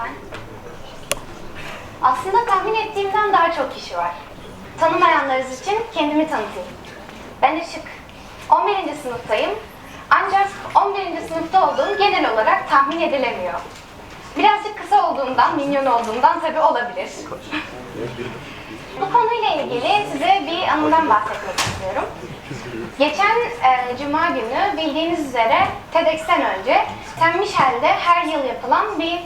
lütfen? Aslında tahmin ettiğimden daha çok kişi var. Tanımayanlarınız için kendimi tanıtayım. Ben Işık. 11. sınıftayım. Ancak 11. sınıfta olduğum genel olarak tahmin edilemiyor. Birazcık kısa olduğumdan, minyon olduğumdan tabii olabilir. Bu konuyla ilgili size bir anımdan bahsetmek istiyorum. Geçen e, Cuma günü bildiğiniz üzere TEDx'ten önce Michel'de her yıl yapılan bir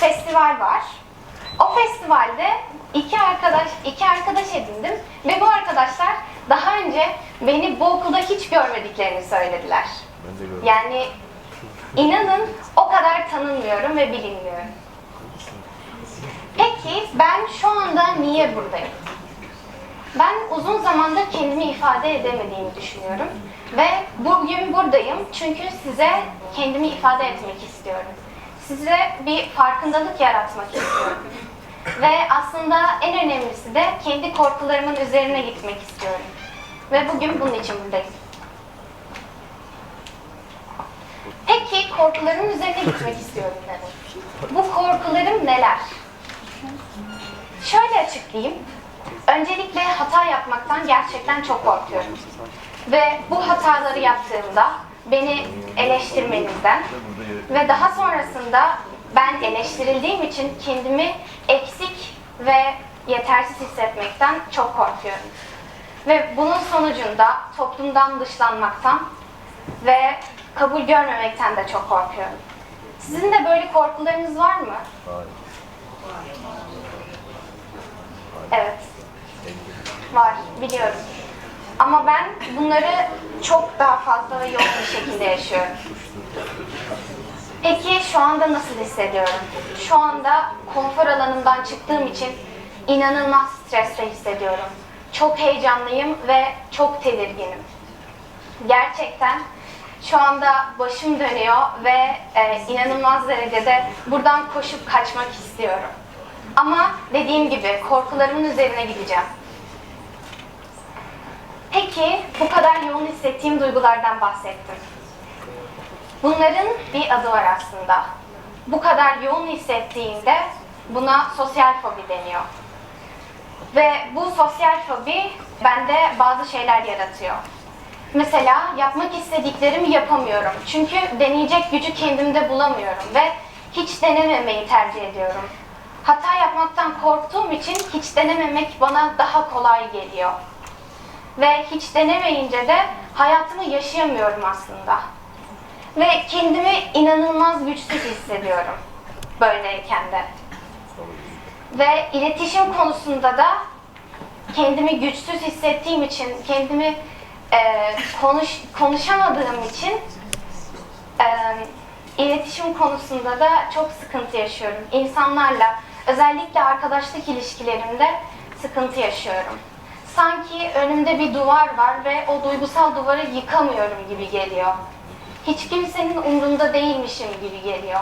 festival var. O festivalde iki arkadaş iki arkadaş edindim ve bu arkadaşlar daha önce beni bu okulda hiç görmediklerini söylediler. Yani inanın o kadar tanınmıyorum ve bilinmiyorum. Peki ben şu anda niye buradayım? Ben uzun zamandır kendimi ifade edemediğimi düşünüyorum. Ve bugün buradayım çünkü size kendimi ifade etmek istiyorum. Size bir farkındalık yaratmak istiyorum. Ve aslında en önemlisi de kendi korkularımın üzerine gitmek istiyorum. Ve bugün bunun için buradayım. Peki korkularımın üzerine gitmek istiyorum dedim. Bu korkularım neler? Şöyle açıklayayım. Öncelikle hata yapmaktan gerçekten çok korkuyorum. Ve bu hataları yaptığımda beni eleştirmenizden ve daha sonrasında ben eleştirildiğim için kendimi eksik ve yetersiz hissetmekten çok korkuyorum. Ve bunun sonucunda toplumdan dışlanmaktan ve kabul görmemekten de çok korkuyorum. Sizin de böyle korkularınız var mı? Evet. Var, biliyorum. Ama ben bunları çok daha fazla ve yoğun bir şekilde yaşıyorum. Peki şu anda nasıl hissediyorum? Şu anda konfor alanımdan çıktığım için inanılmaz stresle hissediyorum. Çok heyecanlıyım ve çok tedirginim. Gerçekten şu anda başım dönüyor ve e, inanılmaz derecede buradan koşup kaçmak istiyorum. Ama dediğim gibi korkularımın üzerine gideceğim. Peki bu kadar yoğun hissettiğim duygulardan bahsettim. Bunların bir adı var aslında. Bu kadar yoğun hissettiğinde buna sosyal fobi deniyor. Ve bu sosyal fobi bende bazı şeyler yaratıyor. Mesela yapmak istediklerimi yapamıyorum. Çünkü deneyecek gücü kendimde bulamıyorum ve hiç denememeyi tercih ediyorum. Hata yapmaktan korktuğum için hiç denememek bana daha kolay geliyor. Ve hiç denemeyince de hayatımı yaşayamıyorum aslında. Ve kendimi inanılmaz güçsüz hissediyorum böyleyken de. Ve iletişim konusunda da kendimi güçsüz hissettiğim için, kendimi e, konuş, konuşamadığım için e, iletişim konusunda da çok sıkıntı yaşıyorum. İnsanlarla, özellikle arkadaşlık ilişkilerimde sıkıntı yaşıyorum. Sanki önümde bir duvar var ve o duygusal duvarı yıkamıyorum gibi geliyor. Hiç kimsenin umrunda değilmişim gibi geliyor.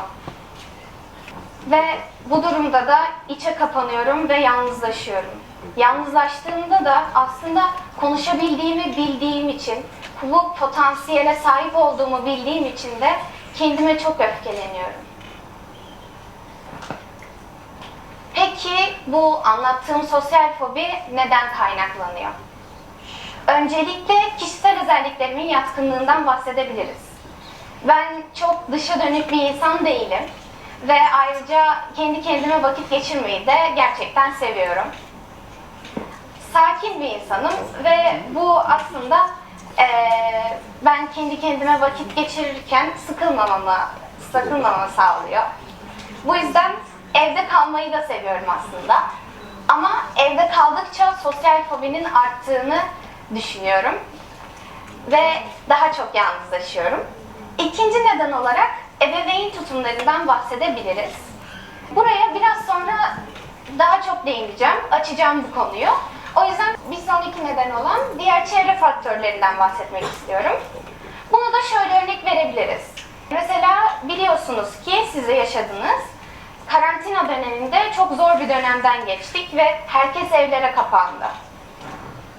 Ve bu durumda da içe kapanıyorum ve yalnızlaşıyorum. Yalnızlaştığımda da aslında konuşabildiğimi bildiğim için, bu potansiyele sahip olduğumu bildiğim için de kendime çok öfkeleniyorum. Peki bu anlattığım sosyal fobi neden kaynaklanıyor? Öncelikle kişisel özelliklerimin yatkınlığından bahsedebiliriz. Ben çok dışa dönük bir insan değilim ve ayrıca kendi kendime vakit geçirmeyi de gerçekten seviyorum. Sakin bir insanım ve bu aslında eee, ben kendi kendime vakit geçirirken sıkılmamamı, sıkılmamamı sağlıyor. Bu yüzden evde kalmayı da seviyorum aslında. Ama evde kaldıkça sosyal fobinin arttığını düşünüyorum. Ve daha çok yalnızlaşıyorum. İkinci neden olarak ebeveyn tutumlarından bahsedebiliriz. Buraya biraz sonra daha çok değineceğim, açacağım bu konuyu. O yüzden bir sonraki neden olan diğer çevre faktörlerinden bahsetmek istiyorum. Bunu da şöyle örnek verebiliriz. Mesela biliyorsunuz ki siz de yaşadınız. Karantina döneminde çok zor bir dönemden geçtik ve herkes evlere kapandı.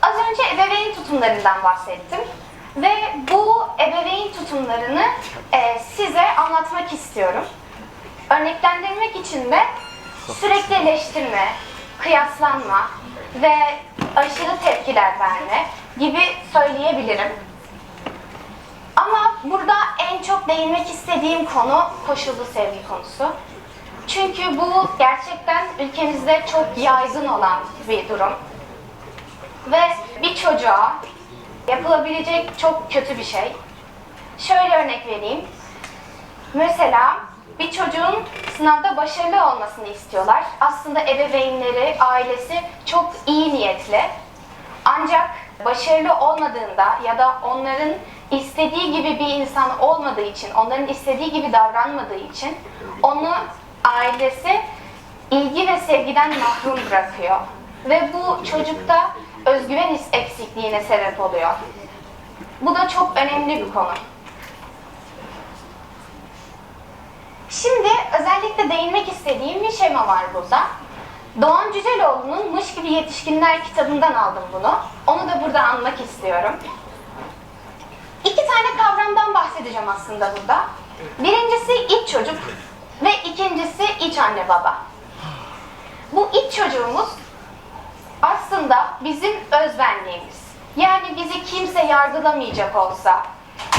Az önce ebeveyn tutumlarından bahsettim. Ve bu ebeveyn tutumlarını e, size anlatmak istiyorum. Örneklendirmek için de sürekli eleştirme, kıyaslanma ve aşırı tepkiler verme gibi söyleyebilirim. Ama burada en çok değinmek istediğim konu koşullu sevgi konusu. Çünkü bu gerçekten ülkemizde çok yaygın olan bir durum. Ve bir çocuğa yapılabilecek çok kötü bir şey. Şöyle örnek vereyim. Mesela bir çocuğun sınavda başarılı olmasını istiyorlar. Aslında ebeveynleri, ailesi çok iyi niyetli. Ancak başarılı olmadığında ya da onların istediği gibi bir insan olmadığı için, onların istediği gibi davranmadığı için onu ailesi ilgi ve sevgiden mahrum bırakıyor. Ve bu çocukta özgüven eksikliğine sebep oluyor. Bu da çok önemli bir konu. Şimdi özellikle değinmek istediğim bir şema var burada. Doğan Cüceloğlu'nun Mış Gibi Yetişkinler kitabından aldım bunu. Onu da burada anmak istiyorum. İki tane kavramdan bahsedeceğim aslında burada. Birincisi iç çocuk ve ikincisi iç anne baba. Bu iç çocuğumuz aslında bizim özbenliğimiz. Yani bizi kimse yargılamayacak olsa,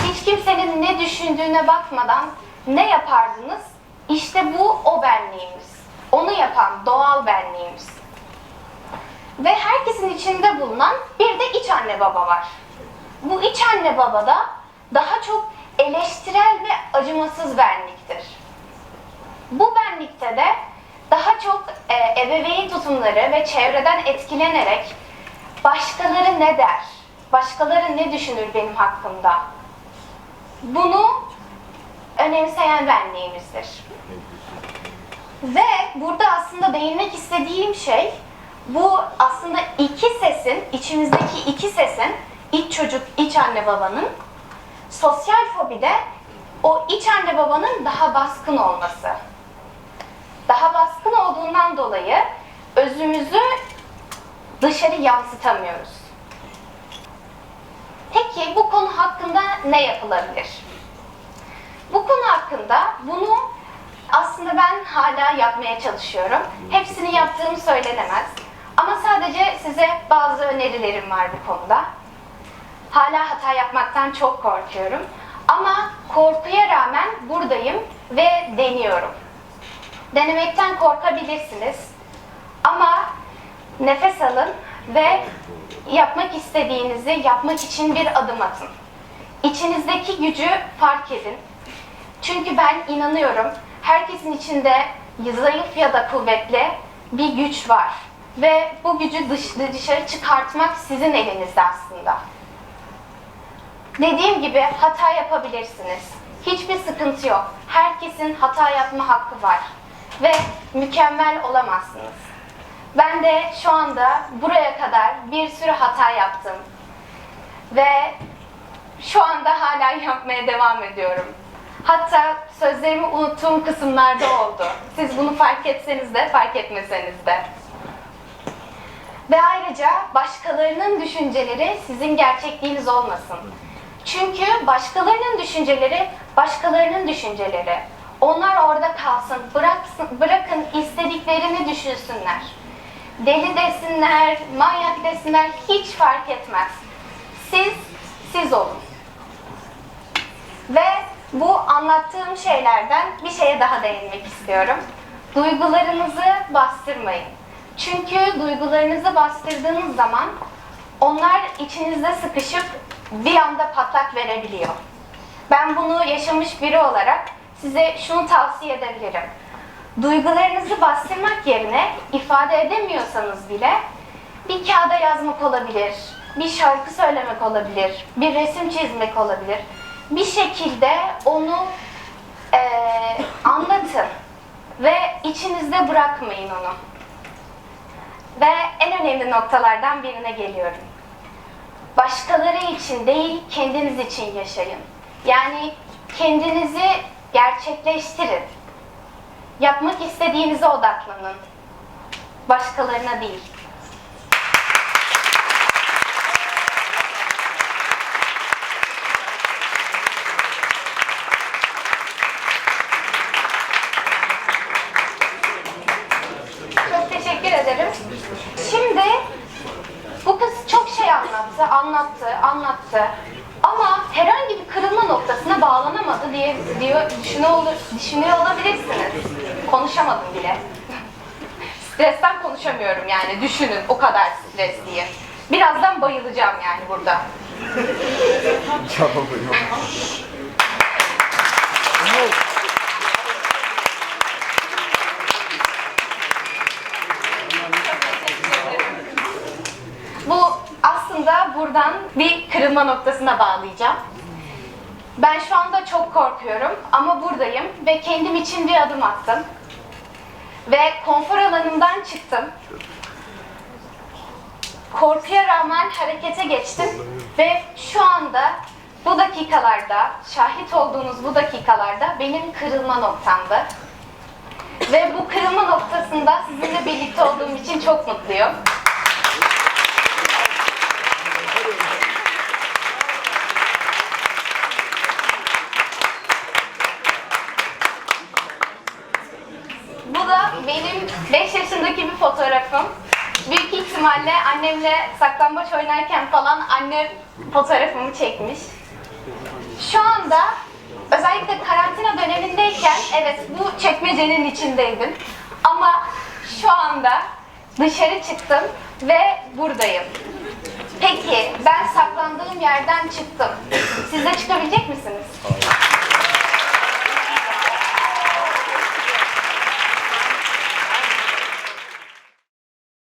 hiç kimsenin ne düşündüğüne bakmadan ne yapardınız? İşte bu o benliğimiz. Onu yapan doğal benliğimiz. Ve herkesin içinde bulunan bir de iç anne baba var. Bu iç anne baba da daha çok eleştirel ve acımasız benliktir. Bu benlikte de daha çok e, ebeveyn tutumları ve çevreden etkilenerek başkaları ne der, başkaları ne düşünür benim hakkımda, bunu önemseyen benliğimizdir. Ve burada aslında değinmek istediğim şey bu aslında iki sesin, içimizdeki iki sesin, iç çocuk, iç anne babanın sosyal fobide o iç anne babanın daha baskın olması. Daha baskın olduğundan dolayı özümüzü dışarı yansıtamıyoruz. Peki bu konu hakkında ne yapılabilir? Bu konu hakkında bunu aslında ben hala yapmaya çalışıyorum. Hepsini yaptığım söylenemez. Ama sadece size bazı önerilerim var bu konuda. Hala hata yapmaktan çok korkuyorum. Ama korkuya rağmen buradayım ve deniyorum. Denemekten korkabilirsiniz. Ama nefes alın ve yapmak istediğinizi yapmak için bir adım atın. İçinizdeki gücü fark edin. Çünkü ben inanıyorum herkesin içinde zayıf ya da kuvvetli bir güç var. Ve bu gücü dış, dışarı çıkartmak sizin elinizde aslında. Dediğim gibi hata yapabilirsiniz. Hiçbir sıkıntı yok. Herkesin hata yapma hakkı var. Ve mükemmel olamazsınız. Ben de şu anda buraya kadar bir sürü hata yaptım. Ve şu anda hala yapmaya devam ediyorum. Hatta sözlerimi unuttuğum kısımlarda oldu. Siz bunu fark etseniz de fark etmeseniz de. Ve ayrıca başkalarının düşünceleri sizin gerçekliğiniz olmasın. Çünkü başkalarının düşünceleri başkalarının düşünceleri. Onlar orada kalsın, bıraksın, bırakın istediklerini düşünsünler. Deli desinler, manyak desinler hiç fark etmez. Siz, siz olun. Ve bu anlattığım şeylerden bir şeye daha değinmek istiyorum. Duygularınızı bastırmayın. Çünkü duygularınızı bastırdığınız zaman onlar içinizde sıkışıp bir anda patlak verebiliyor. Ben bunu yaşamış biri olarak size şunu tavsiye edebilirim. Duygularınızı bastırmak yerine ifade edemiyorsanız bile bir kağıda yazmak olabilir, bir şarkı söylemek olabilir, bir resim çizmek olabilir. Bir şekilde onu eee, anlatın ve içinizde bırakmayın onu. Ve en önemli noktalardan birine geliyorum. Başkaları için değil, kendiniz için yaşayın. Yani kendinizi gerçekleştirin. Yapmak istediğinize odaklanın. Başkalarına değil. Çok teşekkür ederim. Şimdi bu kız çok şey anlattı, anlattı, anlattı bağlanamadı diye diyor, düşünüyor, olur, düşünüyor olabilirsiniz. Konuşamadım bile. Stresten konuşamıyorum yani düşünün o kadar stresliyim. Birazdan bayılacağım yani burada. Bu aslında buradan bir kırılma noktasına bağlayacağım. Ben şu anda çok korkuyorum ama buradayım ve kendim için bir adım attım. Ve konfor alanımdan çıktım. Korkuya rağmen harekete geçtim ve şu anda bu dakikalarda, şahit olduğunuz bu dakikalarda benim kırılma noktamdı. Ve bu kırılma noktasında sizinle birlikte olduğum için çok mutluyum. Bu da benim 5 yaşındaki bir fotoğrafım. Büyük ihtimalle annemle saklambaç oynarken falan annem fotoğrafımı çekmiş. Şu anda özellikle karantina dönemindeyken evet bu çekmecenin içindeydim. Ama şu anda dışarı çıktım ve buradayım. Peki ben saklandığım yerden çıktım. Size